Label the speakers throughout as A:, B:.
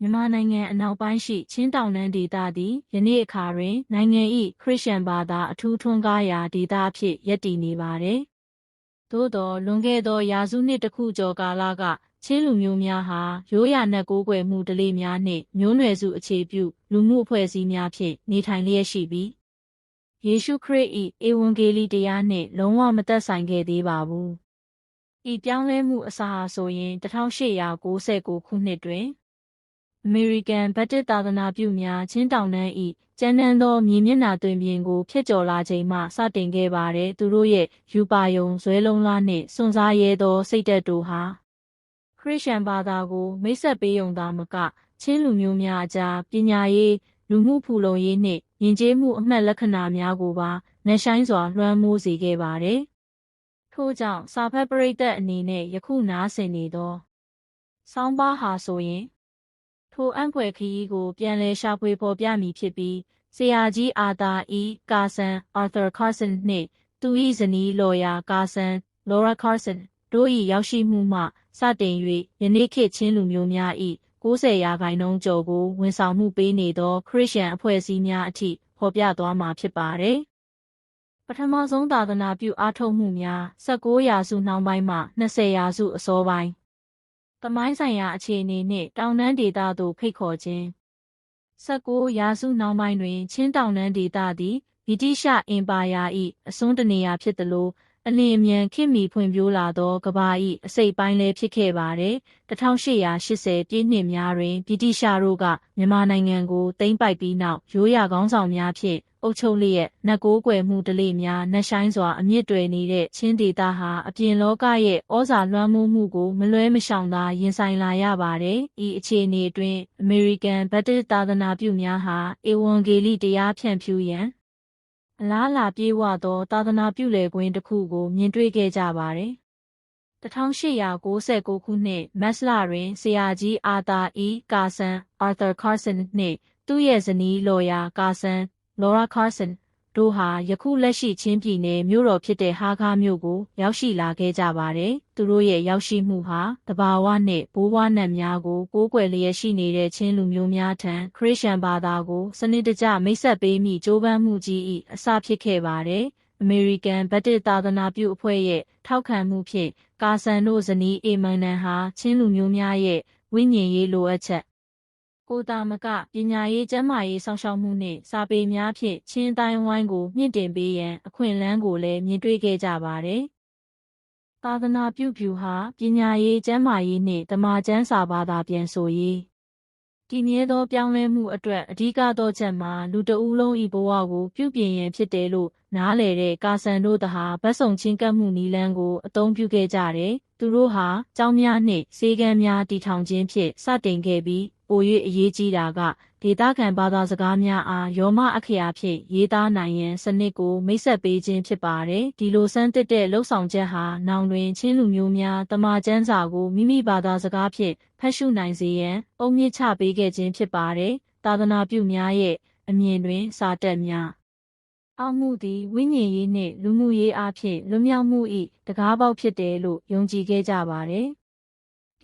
A: မြန်မာနိုင်ငံအနောက်ပိုင်းရှိချင်းတောင်တန်းဒေသသည်ယနေ့အခါတွင် နိုင်ငံ၏ခရစ်ယာန်ဘာသာအထူးထွန်းကားရာဒေသအဖြစ်ရပ်တည်နေပါသည်။သို့သောလွန်ခဲ့သောရာစုနှစ်တစ်ခုကျော်ကာလကချင်းလူမျိုးများဟာရိုးရာနတ်ကိုးကွယ်မှုဓလေ့များနှင့်မျိုးနွယ်စုအခြေပြုလူမှုအဖွဲ့အစည်းများဖြင့်နေထိုင်လျက်ရှိပြီးယေရှုခရစ်၏ဧဝံဂေလိတရားနှင့်လုံးဝမသက်ဆိုင်ခဲ့သေးပါဘူး။ဤပြောင်းလဲမှုအစဟာဆိုရင်1896ခုနှစ်တွင် အမေရိကန်ဗတ်တစ်သာသနာပြုများချင်းတောင်တန်း၏ကျန်းတန်းသောမြေမျက်နှာတွင်ပြင်ကိုဖျက်ကျော်လာချိန်မှစတင်ခဲ့ပါတယ်သူတို့ရဲ့ယူပါယုံဇွဲလုံးလားနှင့်စွန့်စားရဲသောစိတ်သက်တို့ဟာခရစ်ယာန်ဘာသာကိုမိတ်ဆက်ပေးုံသာမကချင်းလူမျိုးများအကြားပညာရေးလူမှုဖူလုံရေးနှင့်ယဉ်ကျေးမှုအမှတ်လက္ခဏာများကိုပါနှဆိုင်စွာလွှမ်းမိုးစေခဲ့ပါတယ်ထို့ကြောင့်စာဖတ်ပရိသတ်အနေနဲ့ယခုနားဆင်နေသော ဆောင်းပါးဟာဆိုရင် ထိုအံ့ဖွယ်ခရီးကိုပြန်လည်ရှာဖွေဖော်ပြမည်ဖြစ်ပြီးဆရာကြီးအာသာအီကာဆန်အာသာကာဆန်နှင့်သူ၏ဇနီးလော်ယာကာဆန်လော်ရာကာဆန်တို့၏ရောက်ရှိမှုမှစတင်၍ယနေ့ခေတ်ချင်းလူမျိုးများ၏90ရာခိုင်နှုန်းကျော်ကိုဝန်ဆောင်မှုပေးနေသော ခရစ်ယာန်အဖွဲ့အစည်းများအထိဖော်ပြသွားမှာဖြစ်ပါတယ်။ပထမဆုံးသာသနာပြုအားထုတ်မှုများ16ရာစုနှောင်းပိုင်းမှ20ရာစုအစောပိုင်း သမိုင်းဆိုင်ရာအခြေအနေနှင့်တောင်တန်းဒေသသို့ဖိတ်ခေါ်ခြင်း19ရာစုနောက်ပိုင်းတွင် ချင်းတောင်တန်းဒေသသည်ဗြိတိရှအင်ပါယာ၏အစွန်းတနေရာဖြစ်သလိုအလင်းအမြန်ခေတ်မီဖွံ့ဖြိုးလာသောကဘာ၏အစိတ်ပိုင်းလည်းဖြစ်ခဲ့ပါတယ်1880ပြည့်နှစ်များတွင်ဗြိတိရှတို့ကမြန်မာနိုင်ငံကိုသိမ်းပိုက်ပြီးနောက်ရိုးရာကောင်းဆောင်များဖြင့် အုပ်ချုပ်လျက်နတ်ကိုးကွယ်မှုဓလေ့များနှဆိုင်စွာအမြင့်တွယ်နေတဲ့ချင်းဒေသဟာအပြင်လောကရဲ့ဩဇာလွှမ်းမိုးမှုကိုမလွဲမရှောင်သာရင်ဆိုင်လာရပါတယ်။ဤအခြေအနေအတွင်းအမေရိကန်ဗတ်တစ်သာသနာပြုများဟာဧဝံဂေလိတရားဖြန့်ဖြူးရန်အလားလာပြေဝသောသာသနာပြုလေကွင်းတစ်ခုကိုမြင်တွေ့ခဲ့ကြပါတယ်။1896ခုနှစ်မတ်လတွင်ဆရာကြီးအာသာအီကာဆန်အာသာကာဆန်နှင့်သူ့ရဲ့ဇနီးလော်ယာကာဆန် လော်ရာကာဆန်တို့ဟာယခုလက်ရှိချင်းပြည်နယ်မြို့တော်ဖြစ်တဲ့ဟာခါမြို့ကို ရောက်ရှိလာခဲ့ကြပါတယ်။သူတို့ရဲ့ရောက်ရှိမှုဟာတဘာဝနှင့်ဘိုးဘွားနတ်များကိုကိုးကွယ်လျက်ရှိနေတဲ့ချင်းလူမျိုးများထံခရစ်ယာန်ဘာသာကိုစနစ်တကျမိတ်ဆက်ပေးမိကြိုးပမ်းမှုကြီး၏အစဖြစ်ခဲ့ပါတယ်။အမေရိကန်ဗတ်တစ်သာသနာပြုအဖွဲ့ရဲ့ထောက်ခံမှုဖြင့်ကာဆန်တို့ဇနီးအေမန်နန်ဟာချင်းလူမျိုးများရဲ့ဝိညာဉ်ရေးလိုအပ်ချက် ကိုတာမကပညာရေးကျန်းမာရေးစောင့်ရှောက်မှုနှင့်စာပေများဖြင့်ချင်းတိုင်းဝိုင်းကိုမြင့်တင်ပေးရန်အခွင့်အလမ်းကိုလည်းမြင်တွေ့ခဲ့ကြပါတယ်။သာသနာပြုဖြူဟာပညာရေးကျန်းမာရေးနှင့်ဓမ္မကျမ်းစာဘာသာပြန်ဆိုရေးဒီမြဲသောပြောင်းလဲမှုအတွက်အဓိကသောချက်မှာလူတဦးလုံးဤဘဝကိုပြုပြင်ရန်ဖြစ်တယ်လို့နားလေတဲ့ကာဆန်တို့တဟာဗတ်ဆောင်ချင်းကပ်မှုနီလန်းကိုအသုံးပြုခဲ့ကြတယ်။သူတို့ဟာကျောင်းများနှင့်စေကမ်းများတည်ထောင်ခြင်းဖြင့်စတင်ခဲ့ပြီး ပို၍အရေးကြီးတာကဒေသခံဘာသာစကားများအားရောမအခရာဖြင့်ရေးသားနိုင်ရန်စနစ်ကိုမိတ်ဆက်ပေးခြင်းဖြစ်ပါတယ်။ဒီလိုစမ်းသစ်တဲ့လှုပ်ဆောင်ချက်ဟာနောင်တွင်ချင်းလူမျိုးများတမချန်းစာကိုမိမိဘာသာစကားဖြင့်ဖတ်ရှုနိုင်စေရန်အုံမြင့်ချပေးခဲ့ခြင်းဖြစ်ပါတယ်။သာသနာပြုများရဲ့အမြင်တွင်စာတက်များအောက်မှုသည်ဝိညာဉ်ရေးနှင့်လူမှုရေးအားဖြင့်လွတ်မြောက်မှု၏တကားပေါက်ဖြစ်တယ်လို့ယုံကြည်ခဲ့ကြပါတယ်။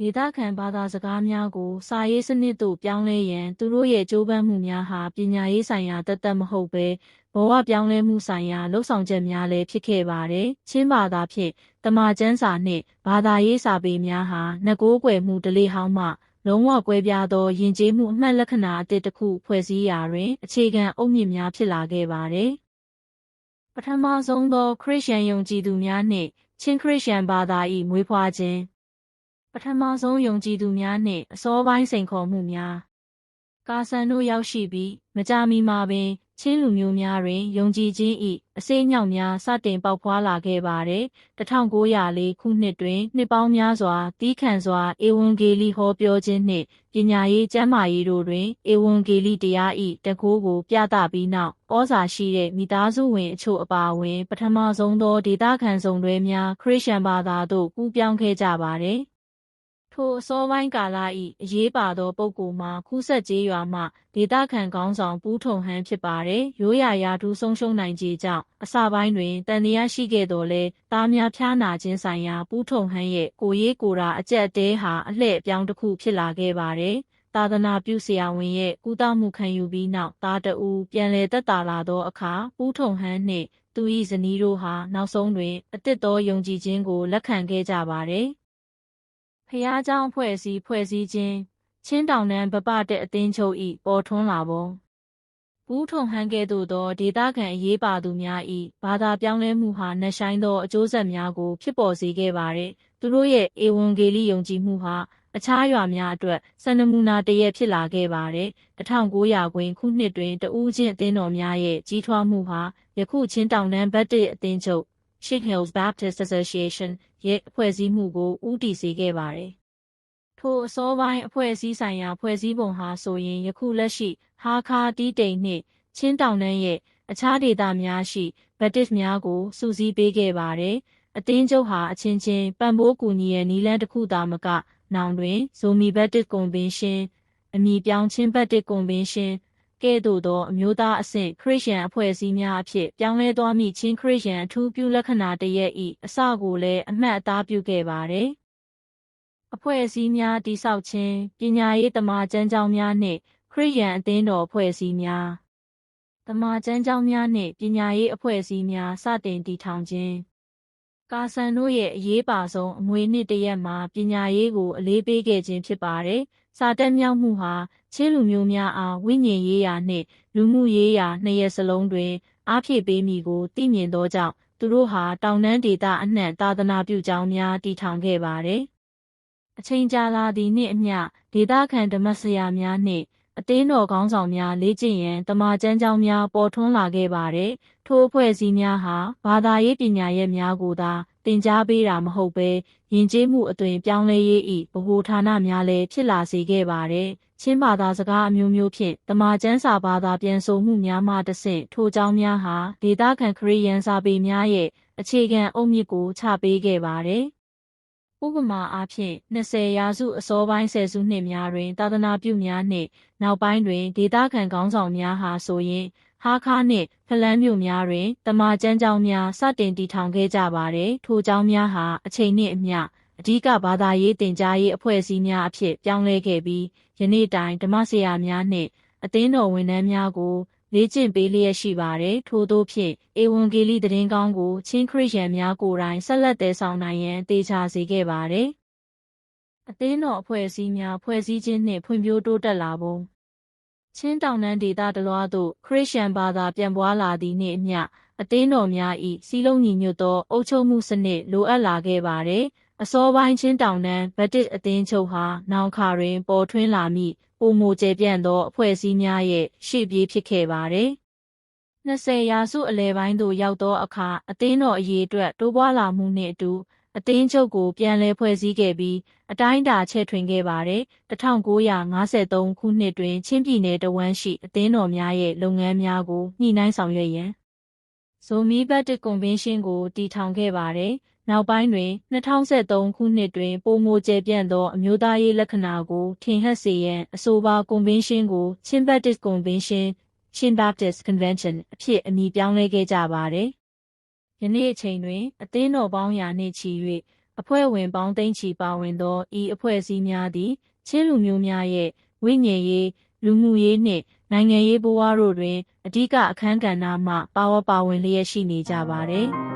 A: ဒေသခံဘာသာစကားများကို စာရေးစနစ်သို့ပြောင်းလဲရန် သူတို့ရဲ့ကြိုးပမ်းမှုများဟာပညာရေးဆိုင်ရာတသက်မဟုတ်ဘဲဘဝပြောင်းလဲမှုဆိုင်ရာလှုပ်ဆောင်ချက်များလည်းဖြစ်ခဲ့ပါတယ်။ချင်းဘာသာဖြင့်တမန်ကျမ်းစာနှင့်ဘာသာရေးစာပေများဟာငကိုးကွယ်မှုဒလေဟောင်းမှလုံးဝကွဲပြားသောယဉ်ကျေးမှုအမှတ်လက္ခဏာအသစ်တစ်ခုဖွဲ့စည်းရာတွင် အခြေခံအုတ်မြစ်များဖြစ်လာခဲ့ပါတယ်။ပထမဆုံးသောခရစ်ယာန်ယုံကြည်သူများနှင့်ချင်းခရစ်ယာန်ဘာသာ၏မွေးဖွားခြင်း ပထမဆုံးယုံကြည်သူများနှင့်အစောပိုင်းစိန်ခေါ်မှုများကာဆန်တို့ရောက်ရှိပြီးမကြာမီမှာပင်ချင်းလူမျိုးများတွင်ယုံကြည်ခြင်း၏အစိမ့်ညောင်များစတင်ပေါက်ဖွားလာခဲ့ပါသည်1904ခုနှစ်တွင်နှစ်ပေါင်းများစွာတီးခန့်စွာဧဝံဂေလိဟောပြောခြင်းနှင့်ပညာရေးကျမ်းမာရေးတို့တွင်ဧဝံဂေလိတရား၏တကိုးကိုပြသပြီးနောက်ဩဇာရှိတဲ့မိသားစုဝင်အချို့အပါအဝင် ပထမဆုံးသောဒေသခံဆောင်တွေများခရစ်ယာန်ဘာသာသို့ကူးပြောင်းခဲ့ကြပါသည် ထိုအစောပိုင်းကာလ၏အရေးပါသောပုဂ္ဂိုလ်မှာခုဆက်ကျေးရွာမှဒေသခံကောင်းဆောင်ပူးထုံဟန်းဖြစ်ပါတယ်။ရိုးရာရာထူးဆုံးရှုံးနိုင်ခြင်းကြောင့်အစပိုင်းတွင်တန်တရားရှိခဲ့တော်လဲသားများဖျားနာခြင်းဆိုင်ရာပူးထုံဟန်းရဲ့ကိုရေးကိုရာအကြက်တဲဟာအလှဲ့အပြောင်းတစ်ခုဖြစ်လာခဲ့ပါတယ်။သာသနာပြုဆရာဝန်ရဲ့ကုသမှုခံယူပြီးနောက်သားတဦးပြန်လည်သက်သာလာသောအခါပူးထုံဟန်းနှင့်သူ၏ဇနီးတို့ဟာနောက်ဆုံးတွင်အသစ်သောယုံကြည်ခြင်းကိုလက်ခံခဲ့ကြပါသည်။ ဖျားเจ้าဖွဲ့စည်းဖွဲ့စည်းခြင်းချင်းတောင်တန်းဗပတဲ့အသင်းချုပ်၏ပေါ်ထွန်းလာပုံဘူးထုံဟန်ကဲ့သို့သောဒေသခံအရေးပါသူများ၏ဘာသာပြောင်းလဲမှုဟာနှဆိုင်သောအကျိုးဆက်များကိုဖြစ်ပေါ်စေခဲ့ပါသည်။သူတို့ရဲ့ဧဝံဂေလိယုံကြည်မှုဟာအခြားရွာများအတွက်စံနမူနာတရက်ဖြစ်လာခဲ့ပါတယ်။1900ခွင်ခုနှစ်တွင်တဦးချင်းအသင်းတော်များရဲ့ကြီးထွားမှုဟာယခုချင်းတောင်တန်းဘတ်တစ်အသင်းချုပ် Sheikh Hills Baptist Association ရဲ့အဖွဲ့အစည်းမှုကိုဦးတည်စေခဲ့ပါတယ်။ထိုအစောပိုင်းအဖွဲ့အစည်းဆိုင်ရာဖွဲ့စည်းပုံဟာဆိုရင်ယခုလက်ရှိဟာခါတီးတိမ်နှင့်ချင်းတောင်တန်းရဲ့အခြားဒေသများရှိဘတ်တစ်များကိုစူးစီးပေးခဲ့ပါတယ်။အသင်းချုပ်ဟာအချင်းချင်းပံ့ပိုးကူညီရဲ့နီလန်းတစ်ခုသာမက နောင်တွင်ဇိုမီဘတ်တစ်ကွန်ဗင်းရှင်းအမည်ပြောင်းချင်းဘတ်တစ်ကွန်ဗင်းရှင်း ကဲ့သို့သောအမျိုးသားအဆင့်ခရစ်ယာန်အဖွဲ့အစည်းများအဖြစ်ပြောင်းလဲသွားမိချင်းခရစ်ယာန်အထူးပြုလက္ခဏာတရက်ဤအစကိုလည်းအမှတ်အသားပြုခဲ့ပါသည်အဖွဲ့အစည်းများတိဆောက်ခြင်းပညာရေးတမန်ကျမ်းကျောင်းများနှင့်ခရစ်ယာန်အသင်းတော်အဖွဲ့အစည်းများတမန်ကျမ်းကျောင်းများနှင့်ပညာရေးအဖွဲ့အစည်းများစတင်တည်ထောင်ခြင်းကာဆန်တို့ရဲ့အရေးပါဆုံးအမွေနှစ်တရက်မှာပညာရေးကိုအလေးပေးခဲ့ခြင်းဖြစ်ပါတယ်။ စာတက်မြောက်မှုဟာချင်းလူမျိုးများအားဝိညာဉ်ရေးရာနှင့်လူမှုရေးရာနှစ်ရက်စလုံးတွင်အားဖြည့်ပေးမိကိုသိမြင်သောကြောင့်သူတို့ဟာတောင်တန်းဒေသအနှံ့သာသနာပြုကြောင်းများတည်ထောင်ခဲ့ပါတယ်။အချိန်ကြာလာသည့်နှင့်အမျှဒေသခံဓမ္မဆရာများနှင့်အသင်းတော်ခေါင်းဆောင်များလေ့ကျင့်ရန်တမန်ကျမ်းကျောင်းများပေါ်ထွန်းလာခဲ့ပါတယ်။ထိုအဖွဲ့အစည်းများဟာဘာသာရေးပညာရပ်များကိုသာ သင်ကြားပေးတာမဟုတ်ဘဲယဉ်ကျေးမှုအသွင်ပြောင်းလဲရေး၏ဗဟိုဌာနများလည်းဖြစ်လာစေခဲ့ပါတယ်။ချင်းဘာသာစကားအမျိုးမျိုးဖြင့်တမန်ကျမ်းစာဘာသာပြန်ဆိုမှုများမှတဆင့်ထိုကျောင်းများဟာဒေသခံခရီးယန်စာပေများရဲ့အခြေခံအုတ်မြစ်ကိုချပေးခဲ့ပါတယ်။ဥပမာအားဖြင့်20ရာစုအစောပိုင်းဆယ်စုနှစ်များတွင် သာသနာပြုများနှင့် နောက်ပိုင်းတွင်ဒေသခံခေါင်းဆောင်များဟာဆိုရင် ဟာခါနှင့်ဖလန်းမြို့များတွင်တမာကျမ်းကျောင်းများစတင်တည်ထောင်ခဲ့ကြပါသည်ထိုကျောင်းများဟာအချိန်နှင့်အမျှအဓိကဘာသာရေးတင်ကြားရေးအဖွဲ့အစည်းများအဖြစ်ပြောင်းလဲခဲ့ပြီးယနေ့တိုင်ဓမ္မဆရာများနှင့်အသင်းတော်ဝန်ထမ်းများကိုလေ့ကျင့်ပေးလျက်ရှိပါတယ်ထို့သောဖြင့်ဧဝံဂေလိသတင်းကောင်းကိုချင်းခရစ်ယာန်များကိုယ်တိုင်ဆက်လက်တည်ဆောင်နိုင်ရန်တေချာစေခဲ့ပါတယ်အသင်းတော်အဖွဲ့အစည်းများဖွဲ့စည်းခြင်းနှင့်ဖွံ့ဖြိုးတိုးတက်လာပုံ ချင်းတောင်တန်းဒေသတလွှားသို့ခရစ်ယာန်ဘာသာပြန်ပွားလာသည်နှင့်အမျှအသင်းတော်များ၏စီးလုံးညီညွတ်သောအုပ်ချုပ်မှုစနစ်လိုအပ်လာခဲ့ပါတယ်အစောပိုင်းချင်းတောင်တန်းဗတ်တစ်အသင်းချုပ်ဟာနောင်ခါတွင်ပေါ်ထွန်းလာမိပုံမူကျပြန့်သောအဖွဲ့အစည်းများရဲ့ရှေ့ပြေးဖြစ်ခဲ့ပါတယ်။20ရာစုအလယ်ပိုင်းသို့ရောက်သောအခါအသင်းတော်အရေးအတွက်တိုးပွားလာမှုနှင့်အတူ အသင်းချုပ်ကိုပြန်လည်ဖွဲ့စည်းခဲ့ပြီးအတိုင်းအတာချဲ့ထွင်ခဲ့ပါတယ်။1953ခုနှစ်တွင်ချင်းပြည်နယ်တဝန်းရှိအသင်းတော်များရဲ့လုပ်ငန်းများကိုညှိနှိုင်းဆောင်ရွက်ရန်ဇိုမီဘတ်တစ်ကွန်ဗင်းရှင်းကိုတည်ထောင်ခဲ့ပါတယ်။နောက်ပိုင်းတွင်2013ခုနှစ်တွင်ပိုမိုကျယ်ပြန့်သောအမျိုးသားရေးလက္ခဏာကိုထင်ဟပ်စေရန်အဆိုပါကွန်ဗင်းရှင်းကို Chin Baptist Convention Chin Baptist Convention အဖြစ်အမည်ပြောင်းလဲခဲ့ကြပါသည်။ ယနေ့အချိန်တွင် အသင်းတော်ပေါင်းရာနှင့်ချီ၍အဖွဲ့ဝင်ပေါင်းသိန်းချီပါဝင်သော ဤအဖွဲ့အစည်းများသည် ချင်းလူမျိုးများရဲ့ ဝိညာဉ်ရေး လူမှုရေးနှင့် နိုင်ငံရေးဘဝတို့တွင် အဓိကအခန်းကဏ္ဍမှ ပါဝပါဝင်လျက်ရှိနေကြပါသည်။